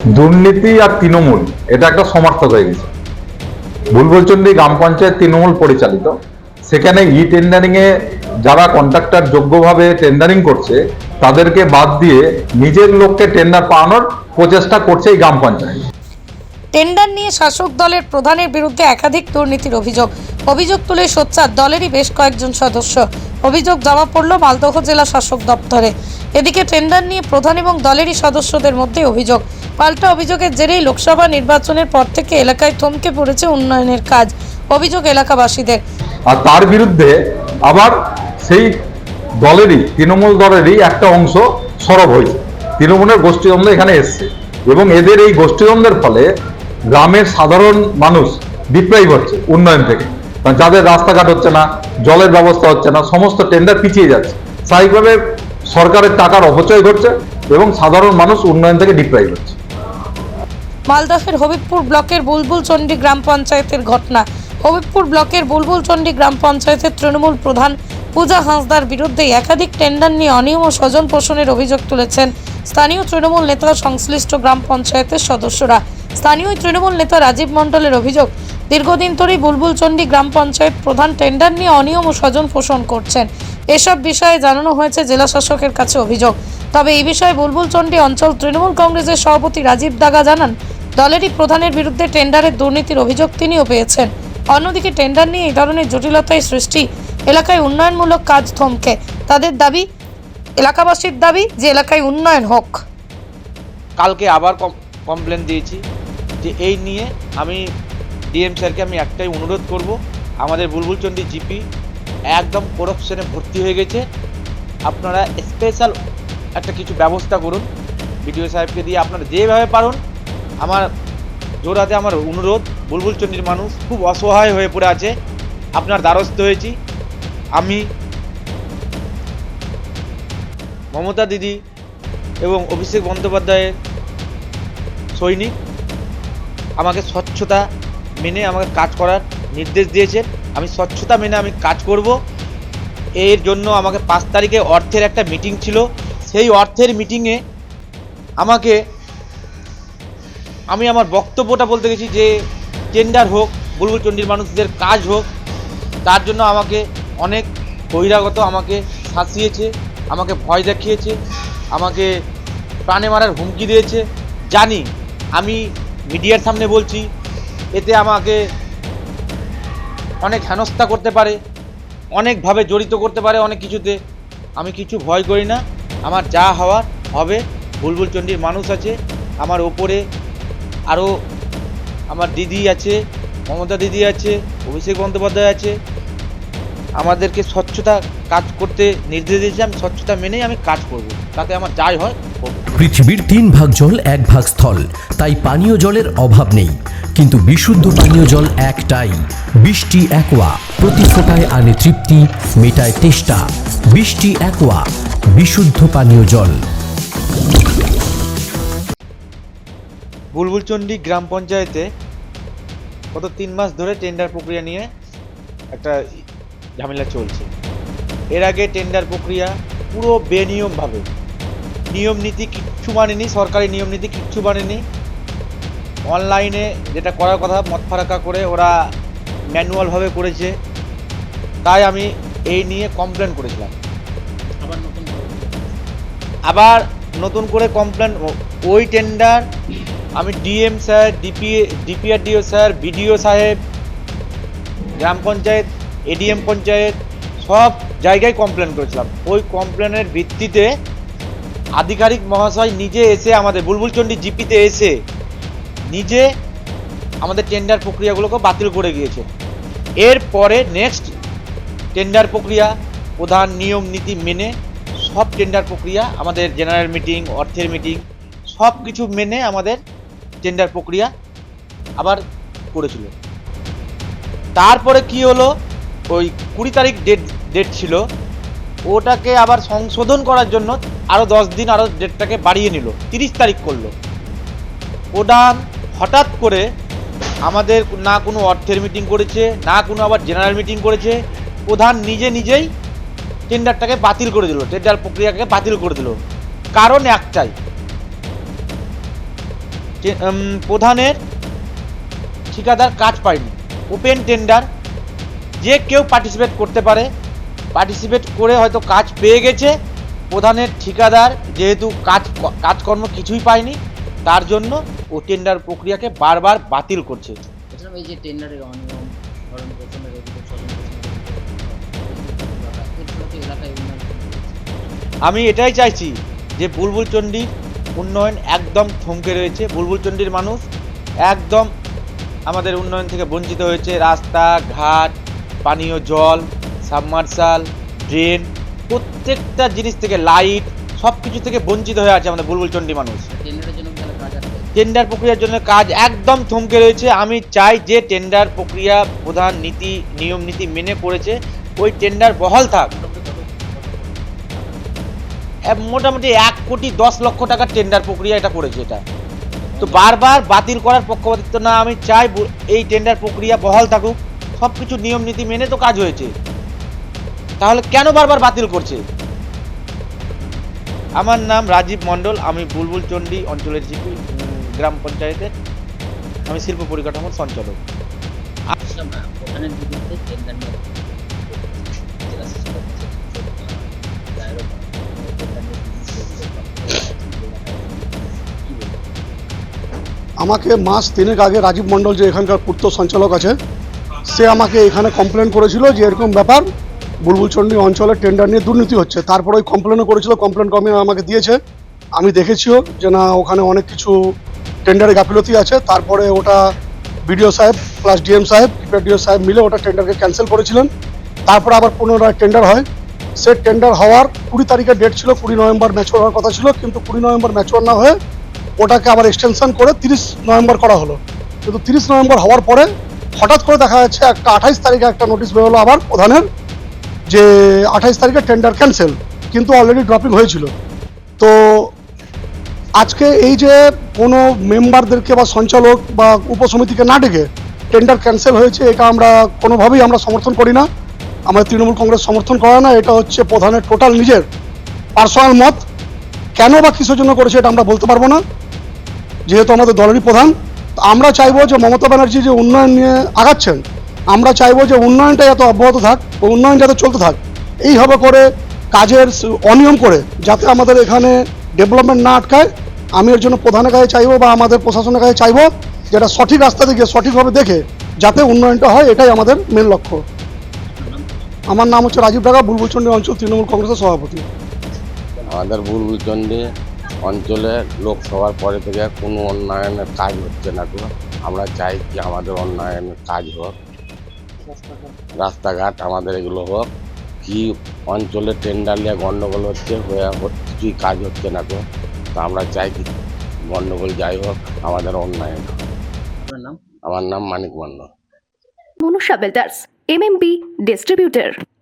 দুর্নীতি আর তৃণমূল, এটা একটা সমার্থক হয়ে গেছে। বুলবুলচন্ডী গ্রাম পঞ্চায়েত তৃণমূল পরিচালিত। সেখানে ই টেন্ডারিং এ যারা কন্ট্রাক্টর যোগ্যভাবে টেন্ডারিং করছে, তাদেরকে বাদ দিয়ে নিজের লোককে টেন্ডার পাওয়ানোর প্রচেষ্টা করছে এই গ্রাম পঞ্চায়েত। টেন্ডার নিয়ে শাসক দলের প্রধানের বিরুদ্ধে একাধিক দুর্নীতির অভিযোগ। অভিযোগ তুলে সোচ্চার দলেরই বেশ কয়েকজন সদস্য। অভিযোগ জমা পড়ল মালদহ জেলা শাসক দপ্তরে। এদিকে টেন্ডার নিয়ে প্রধান এবং দলেরই সদস্যদের মধ্যে অভিযোগ। পাল্টা অভিযোগের জেরেই লোকসভা নির্বাচনের পর থেকে এলাকায় থমকে পড়েছে উন্নয়নের কাজ, অভিযোগ এলাকাবাসীদের। আর তার বিরুদ্ধে আবার সেই দলেরই, তৃণমূল দলেরই একটা অংশ সরব হয়েছে। তৃণমূলের গোষ্ঠীদ্বন্দ্ব এখানে এসছে এবং এদের এই গোষ্ঠীদ্বন্দ্বের ফলে গ্রামের সাধারণ মানুষ বিপ্লবী হচ্ছে উন্নয়ন থেকে। যাদের রাস্তাঘাট হচ্ছে না, জলের ব্যবস্থা হচ্ছে না, সমস্ত টেন্ডার পিছিয়ে যাচ্ছে। স্বাভাবিকভাবে সরকারের টাকার অপচয় ঘটছে এবং সাধারণ মানুষ উন্নয়ন থেকে ডিপ্রাইভ হচ্ছে। মালদহের হবিবপুর ব্লকের বুলবুলচন্ডী গ্রাম পঞ্চায়েতের ঘটনা। হবিবপুর ব্লকের বুলবুলচন্ডী গ্রাম পঞ্চায়েতের তৃণমূল প্রধান পূজা হাঁসদার বিরুদ্ধে একাধিক টেন্ডার নিয়ে অনিয়ম ও স্বজন পোষণের অভিযোগ তুলেছেন স্থানীয় তৃণমূল নেতা সংশ্লিষ্ট গ্রাম পঞ্চায়েতের সদস্যরা। স্থানীয় তৃণমূল নেতা রাজীব মণ্ডলের অভিযোগ, দীর্ঘদিন ধরেই বুলবুলচন্ডী গ্রাম পঞ্চায়েত প্রধান টেন্ডার নিয়ে অনিয়ম ও স্বজন পোষণ করছেন। এসব বিষয়ে জানানো হয়েছে জেলা শাসকের কাছে অভিযোগ। তবে এই বিষয়ে বুলবুলচন্ডী অঞ্চল তৃণমূল কংগ্রেসের সভাপতি রাজীব দাগা জানান দলেরই প্রধানের বিরুদ্ধে টেন্ডারের দুর্নীতির অভিযোগ তিনিও পেয়েছেন। অন্যদিকে টেন্ডার নিয়ে এই ধরনের জটিলতায় সৃষ্টি। এলাকায় উন্নয়নমূলক কাজ থমকে। তাদের দাবি, এলাকাবাসীর দাবি যে এলাকায় উন্নয়ন হোক। কালকে আবার কমপ্লেন দিয়েছি যে এই নিয়ে আমি ডিএম স্যারকে আমি একটাই অনুরোধ করব। আমাদের বুলবুলচন্ডী জিপি একদম করাপশনে ভর্তি হয়ে গেছে। আপনারা স্পেশাল একটা কিছু ব্যবস্থা করুন। বিডিও সাহেবকে দিয়ে আপনারা যেভাবে পারুন আমার জোরাতে আমার অনুরোধ বুলবুলচন্ডীর মানুষ খুব অসহায় হয়ে পড়ে আছে। আপনার দ্বারস্থ হয়েছি। আমি মমতা দিদি এবং অভিষেক বন্দ্যোপাধ্যায়ের সৈনিক। আমাকে স্বচ্ছতা মেনে আমাকে কাজ করার নির্দেশ দিয়েছেন। আমি স্বচ্ছতা মেনে আমি কাজ করব। এর জন্য আমাকে পাঁচ তারিখে অর্থের একটা মিটিং ছিল। সেই অর্থের মিটিংয়ে আমাকে আমি আমার বক্তব্যটা বলতে গেছি যে টেন্ডার হোক বুলবুলচন্ডীর মানুষদের কাজ হোক, তার জন্য আমাকে অনেক বহিরাগত আমাকে শাসিয়েছে, আমাকে ভয় দেখিয়েছে, আমাকে প্রাণে মারার হুমকি দিয়েছে। জানি, আমি মিডিয়ার সামনে বলছি, এতে আমাকে অনেক হেনস্থা করতে পারে, অনেকভাবে জড়িত করতে পারে অনেক কিছুতে। আমি কিছু ভয় করি না, আমার যা হওয়ার হবে বুলবুলচন্ডীর মানুষ আছে, আমার ওপরে আরও আমার দিদি আছে, মমতা দিদি আছে, অভিষেক বন্দ্যোপাধ্যায় আছে। আমাদেরকে স্বচ্ছতা কাজ করতে নির্দেশ দিয়েছে আমি স্বচ্ছতা মেনেই আমি কাজ করব, তাতে আমার যাই হয় পৃথিবীর তিন ভাগ জল, এক ভাগ স্থল, তাই পানীয় জলের অভাব নেই। কিন্তু বিশুদ্ধ পানীয় জল একটাই, বৃষ্টি একোয়া, প্রতি ফোটায় আনে তৃপ্তি, মেটায় তেষ্টা। বৃষ্টি একোয়া, বিশুদ্ধ পানীয় জল। বুলবুলচন্ডী গ্রাম পঞ্চায়েতে গত তিন মাস ধরে টেন্ডার প্রক্রিয়া নিয়ে একটা ঝামেলা চলছে। এর আগে টেন্ডার প্রক্রিয়া পুরো বেনিয়মভাবে নিয়ম নীতি কিচ্ছু মানেনি সরকারি নিয়ম নীতি কিচ্ছু মানেনি। অনলাইনে যেটা করার কথা মত ফারাকা করে ওরা ম্যানুয়ালভাবে করেছে তাই আমি এই নিয়ে কমপ্লেন করেছিলাম। আবার নতুন করে? কমপ্লেন ওই টেন্ডার আমি DM sir, DP, DPRDO sir, BDO সাহেব, গ্রাম পঞ্চায়েত, এডিএম পঞ্চায়েত, সব জায়গায় কমপ্লেন করেছিলাম। ওই কমপ্লেনের ভিত্তিতে আধিকারিক মহাশয় নিজে এসে আমাদের বুলবুলচন্ডী জিপিতে এসে নিজে আমাদের টেন্ডার প্রক্রিয়াগুলোকে বাতিল করে গিয়েছে এরপরে নেক্সট টেন্ডার প্রক্রিয়া, প্রধান নিয়ম নীতি মেনে সব টেন্ডার প্রক্রিয়া, আমাদের জেনারেল মিটিং অর্থের মিটিং সব কিছু মেনে আমাদের টেন্ডার প্রক্রিয়া আবার করেছিল। তারপরে কি হলো? ওই কুড়ি তারিখ ডেট ডেট ছিল। ওটাকে আবার সংশোধন করার জন্য আরও দশ দিন আরও ডেটটাকে বাড়িয়ে নিল। তিরিশ তারিখ করল। প্রধান হঠাৎ করে আমাদের না কোনো অর্থের মিটিং করেছে, না কোনো আবার জেনারেল মিটিং করেছে। প্রধান নিজে নিজেই টেন্ডারটাকে বাতিল করে দিল। টেন্ডার প্রক্রিয়াকে বাতিল করে দিল। কারণ একটাই প্রধানের ঠিকাদার কাজ পায়নি। ওপেন টেন্ডার যে কেউ পার্টিসিপেট করতে পারে পার্টিসিপেট করে হয়তো কাজ পেয়ে গেছে। প্রধানের ঠিকাদার যেহেতু কাজ কাজকর্ম কিছুই পায়নি তার জন্য ও টেন্ডার প্রক্রিয়াকে বারবার বাতিল করছে। এই যে টেন্ডারের। আমি এটাই চাইছি যে বুলবুল চণ্ডীর উন্নয়ন একদম থমকে রয়েছে বুলবুল চণ্ডীর মানুষ একদম আমাদের উন্নয়ন থেকে বঞ্চিত হয়েছে। রাস্তা ঘাট পানীয় জল সাবমার্শাল ড্রেন প্রত্যেকটা জিনিস থেকে লাইট সব কিছু থেকে বঞ্চিত হয়ে আছে আমাদের বুলবুল চণ্ডী মানুষ টেন্ডার প্রক্রিয়ার জন্য কাজ একদম থমকে রয়েছে। আমি চাই যে টেন্ডার প্রক্রিয়া প্রধান নীতি নিয়ম নীতি মেনে করেছে ওই টেন্ডার বহাল থাক। মোটামুটি এক কোটি দশ লক্ষ টাকার টেন্ডার প্রক্রিয়া এটা করেছে এটা। তো বারবার বাতিল করার পক্ষপাতিত্ব না, আমি চাই এই টেন্ডার প্রক্রিয়া বহাল থাকুক সব কিছু নিয়ম নীতি মেনে তো কাজ হয়েছে। তাহলে কেন বারবার বাতিল করছে? আমার নাম রাজীব মণ্ডল, আমি বুলবুল চণ্ডী অঞ্চলের জিপি গ্রাম পঞ্চায়েতের আমি শিল্প পরিকাঠামোর সঞ্চালক। আমাকে মাস তিনেক আগে রাজীব মণ্ডল যে এখানকার পূর্ত সঞ্চালক আছে, সে আমাকে এখানে কমপ্লেন করেছিল যে এরকম ব্যাপার, বুলবুলচন্ডী অঞ্চলে টেন্ডার নিয়ে দুর্নীতি হচ্ছে। তারপরে ওই কমপ্লেনও করেছিল কমপ্লেন কমে আমাকে দিয়েছে। আমি দেখেছিও যে না, ওখানে অনেক কিছু টেন্ডারে গাফিলতি আছে। তারপরে ওটা বিডিও সাহেব প্লাস ডিএম সাহেব ডিও সাহেব মিলে ওটা টেন্ডারকে ক্যান্সেল করেছিলেন। তারপরে আবার পুনরায় টেন্ডার হয়। সে টেন্ডার হওয়ার কুড়ি তারিখের ডেট ছিল, কুড়ি নভেম্বর ম্যাচুয়ার হওয়ার কথা ছিল, কিন্তু কুড়ি নভেম্বর ম্যাচুয়ার না হয়ে ওটাকে আবার এক্সটেনশন করে তিরিশ নভেম্বর করা হলো। কিন্তু তিরিশ নভেম্বর হওয়ার পরে হঠাৎ করে দেখা যাচ্ছে একটা আঠাইশ তারিখে একটা নোটিশ বেরোলো আবার প্রধানের যে আঠাইশ তারিখে টেন্ডার ক্যান্সেল কিন্তু অলরেডি ড্রপিং হয়েছিল। তো আজকে এই যে কোনো মেম্বারদেরকে বা সঞ্চালক বা উপসমিতিকে না ডেকে টেন্ডার ক্যান্সেল হয়েছে, এটা আমরা কোনোভাবেই আমরা সমর্থন করি না। আমাদের তৃণমূল কংগ্রেস সমর্থন করে না, এটা হচ্ছে প্রধানের টোটাল নিজের পার্সোনাল মত। কেন বা কিসের জন্য করেছে এটা আমরা বলতে পারব না। যেহেতু আমাদের দলেরই প্রধান আমরা চাইব যে মমতা ব্যানার্জি যে উন্নয়ন নিয়ে আগাচ্ছেন, আমরা চাইব যে উন্নয়নটা যাতে অব্যাহত থাক উন্নয়ন যাতে চলতে থাক। এইভাবে করে কাজের অনিয়ম করে যাতে আমাদের এখানে ডেভেলপমেন্ট না আটকায়, আমি এর জন্য প্রধানের কাছে চাইব বা আমাদের প্রশাসনের কাছে চাইব যেটা সঠিক রাস্তা থেকে সঠিকভাবে দেখে যাতে উন্নয়নটা হয়, এটাই আমাদের মেন লক্ষ্য। আমার নাম হচ্ছে রাজীব ডাকা বুলবুলচন্ডী অঞ্চল তৃণমূল কংগ্রেসের সভাপতি। আমাদের বুলবুলচন্ডী অঞ্চলে লোকসভার পরে থেকে কোনো উন্নয়নের কাজ হচ্ছে না তো আমরা চাই কি আমাদের উন্নয়নের কাজ হোক রাস্তাঘাট আমাদের এগুলো হোক। কি অঞ্চলে টেন্ডার নিয়ে গণ্ডগোল হচ্ছে হয়ে কিছুই কাজ হচ্ছে না তো তো আমরা চাই কি গন্ডগোল যাই হোক আমাদের উন্নয়ন। নাম? আমার নাম Manik Mondal Manusha builders MMB distributor